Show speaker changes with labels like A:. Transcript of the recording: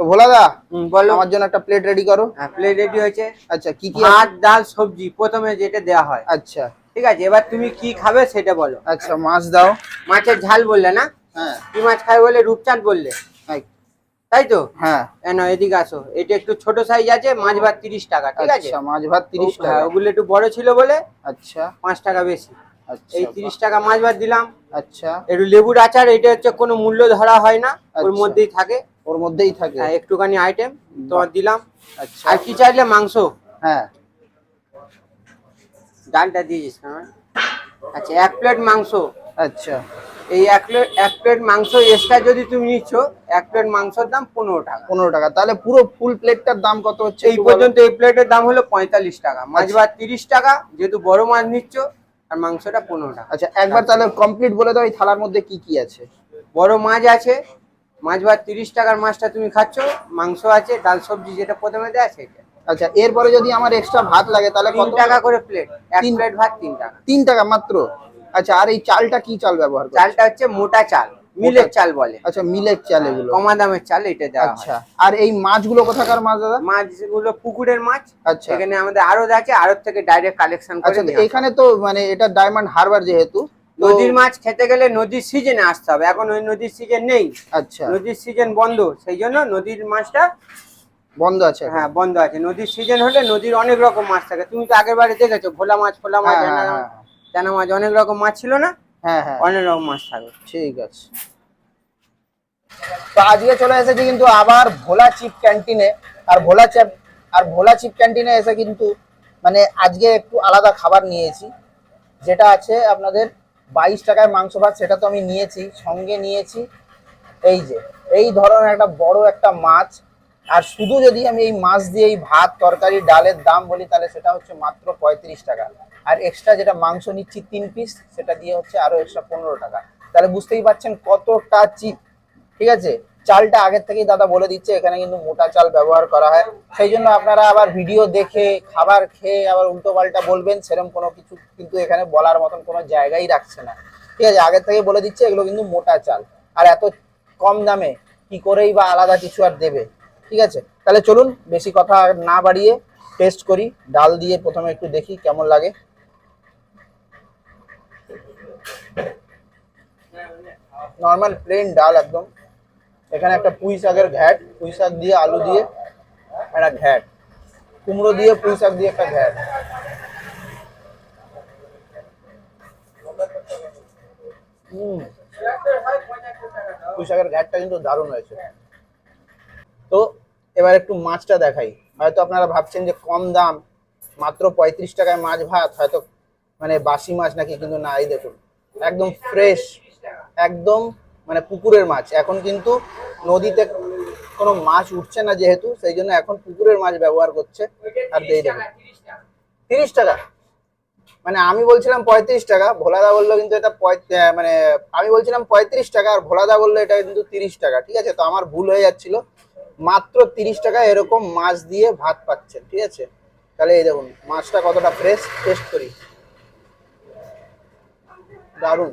A: তো ভোলাদা
B: বলো।
A: আমার জন্য একটা প্লেট রেডি করো।
B: হ্যাঁ প্লেট রেডি হয়েছে।
A: আচ্ছা কি কি?
B: ভাত ডাল সবজি প্রথমে যেটা হয়।
A: আচ্ছা।
B: ঠিক আছে এবার তুমি কি খাবে সেটা বলো।
A: আচ্ছা মাছ দাও।
B: মাছের ঝাল বললে না?
A: হ্যাঁ।
B: কি মাছ বলে? রূপচাঁদ বললে। তাই। তো?
A: হ্যাঁ।
B: এনো এদিকে আসো। এটা একটু ছোট সাইজ আছে মাছ ভাত তিরিশ টাকা ঠিক আছে?
A: আচ্ছা মাছ ভাত তিরিশ টাকা
B: হ্যাঁ, ওগুলো একটু বড় ছিল বলে
A: আচ্ছা।
B: পাঁচ টাকা বেশি।
A: আচ্ছা
B: এই তিরিশ টাকা মাছ ভাত দিলাম।
A: আচ্ছা।
B: একটু লেবুর আচার এটা হচ্ছে কোনো মূল্য ধরা হয় না। ওর
A: আচ্ছা।
B: মধ্যেই থাকে।
A: ওর মধ্যেই থাকে।
B: হ্যাঁ, একটুখানি আইটেম তোমার দিলাম।
A: আচ্ছা।
B: আর কি চাইলে মাংস?
A: হ্যাঁ।
B: ডালটা দিয়েছিস হ্যাঁ? আচ্ছা এক প্লেট মাংস।
A: আচ্ছা।
B: এই এক প্লেট এক প্লেট মাংস এক্সট্রা যদি তুমি নিচ্ছ এক প্লেট মাংসের দাম পনেরো টাকা।
A: পনেরো টাকা। তাহলে পুরো ফুল প্লেটটার দাম কত হচ্ছে
B: এই পর্যন্ত এই প্লেটের দাম হলো পঁয়তাল্লিশ টাকা। মাছ ভাত তিরিশ টাকা যেহেতু বড় মাছ নিচ্ছ আর মাংসটা পনেরো টাকা।
A: আচ্ছা একবার তাহলে কমপ্লিট বলে দাও এই থালার মধ্যে কি কি আছে?
B: বড় মাছ আছে মাছ ভাত তিরিশ টাকার মাছটা তুমি খাচ্ছ মাংস আছে ডাল সবজি যেটা প্রথমে দেয় সেটা।
A: আচ্ছা এরপরে যদি আমার এক্সট্রা ভাত লাগে তাহলে কত?
B: টাকা করে প্লেট এক প্লেট ভাত তিন টাকা।
A: তিন টাকা মাত্র? আচ্ছা আর এই চালটা কি চাল ব্যবহার করে
B: চালটা হচ্ছে মোটা চাল মিলের চাল বলে।
A: আচ্ছা মিলের চাল এগুলো।
B: কমা দামের চাল এটা দেওয়া
A: আচ্ছা আর এই মাছগুলো কোথাকার মাছ দাদা?
B: মাছগুলো পুকুরের মাছ।
A: আচ্ছা।
B: এখানে আমাদের আড়ত আছে আড়ত থেকে ডাইরেক্ট কালেকশন করে
A: আচ্ছা। এখানে তো মানে এটা ডায়মন্ড হারবার যেহেতু
B: নদীর মাছ খেতে গেলে নদীর সিজনে আসতে হবে। এখন ওই নদীর সিজন নেই।
A: আচ্ছা।
B: নদীর সিজন বন্ধ সেই জন্য নদীর মাছটা
A: বন্ধ আছে
B: হ্যাঁ বন্ধ আছে। নদীর সিজন হলে নদীর অনেক রকম মাছ থাকে। তুমি তো আগের বারে দেখেছ ভোলা মাছ ফোলা মাছ
A: হ্যাঁ, হ্যাঁ,
B: মাছ, চানা মাছ অনেক রকম মাছ ছিল না?
A: হ্যাঁ হ্যাঁ।
B: অনেক রকম মাছ থাকে।
A: ঠিক আছে। তো আজকে চলে এসেছি কিন্তু আবার ভোলা চিপ ক্যান্টিনে আর ভোলা চিপ আর ভোলা চিপ ক্যান্টিনে এসে কিন্তু মানে আজকে একটু আলাদা খাবার নিয়েছি। যেটা আছে আপনাদের বাইশ টাকায় মাংস ভাত, সেটা তো আমি নিয়েছি, সঙ্গে নিয়েছি। এই যে, এই ধরনের একটা বড় একটা মাছ। আর শুধু যদি আমি এই মাছ দিয়ে এই ভাত, তরকারি, ডালের দাম বলি, তাহলে সেটা হচ্ছে মাত্র পঁয়ত্রিশ টাকা। আর এক্সট্রা যেটা মাংস নিচ্ছি, তিন পিস সেটা দিয়ে হচ্ছে আরও এক্সট্রা পনেরো টাকা। তাহলে বুঝতেই পারছেন কতটা চিপ ঠিক আছে? চালটা আগের থেকেই দাদা বলে দিচ্ছে, এখানে কিন্তু মোটা চাল ব্যবহার করা হয়। সেই জন্য আপনারা আবার ভিডিও দেখে, খাবার খেয়ে আবার উল্টো পাল্টা বলবেন সেরকম কোনো কিছু কিন্তু এখানে বলার মতন কোনো জায়গাই রাখছে না। ঠিক আছে, আগের থেকে বলে দিচ্ছে, এগুলো কিন্তু মোটা চাল। আর এত কম দামে কি করেই বা আলাদা কিছু আর দেবে? ঠিক আছে, তাহলে চলুন, বেশি কথা না বাড়িয়ে টেস্ট করি। ডাল দিয়ে প্রথমে একটু দেখি কেমন লাগে। নর্মাল প্লেন ডাল একদম। এখানে একটা পুঁই শাকের ঘ্যাট, পুঁই শাক দিয়ে আলু দিয়ে একটা ঘ্যাট। কুমড়ো দিয়ে পুঁই শাক দিয়ে একটা ঘ্যাট। হুম। পুঁই শাকের ঘ্যাটটা কিন্তু দারুণ তো এবার একটু মাছটা দেখাই। হয়তো আপনারা ভাবছেন যে কম দাম, মাত্র পঁয়ত্রিশ টাকায় মাছ ভাত, হয়তো মানে বাসি মাছ নাকি, কিন্তু না, এই দেখুন। একদম ফ্রেশ একদম মানে পুকুরের মাছ। এখন কিন্তু নদীতে কোনো মাছ উঠছে না যেহেতু, সেই জন্য এখন পুকুরের মাছ ব্যবহার করছে আর এই দেখুন তিরিশ টাকা। মানে আমি বলছিলাম পঁয়ত্রিশ টাকা, ভোলাদা বলল কিন্তু এটা মানে আমি বলছিলাম পঁয়ত্রিশ টাকা আর ভোলাদা বলল এটা কিন্তু তিরিশ টাকা। ঠিক আছে, তো আমার ভুল হয়ে যাচ্ছিল। মাত্র তিরিশ টাকা এরকম মাছ দিয়ে ভাত পাচ্ছেন, ঠিক আছে? তাহলে এই দেখুন, মাছটা কতটা ফ্রেশ টেস্ট করি। দারুণ।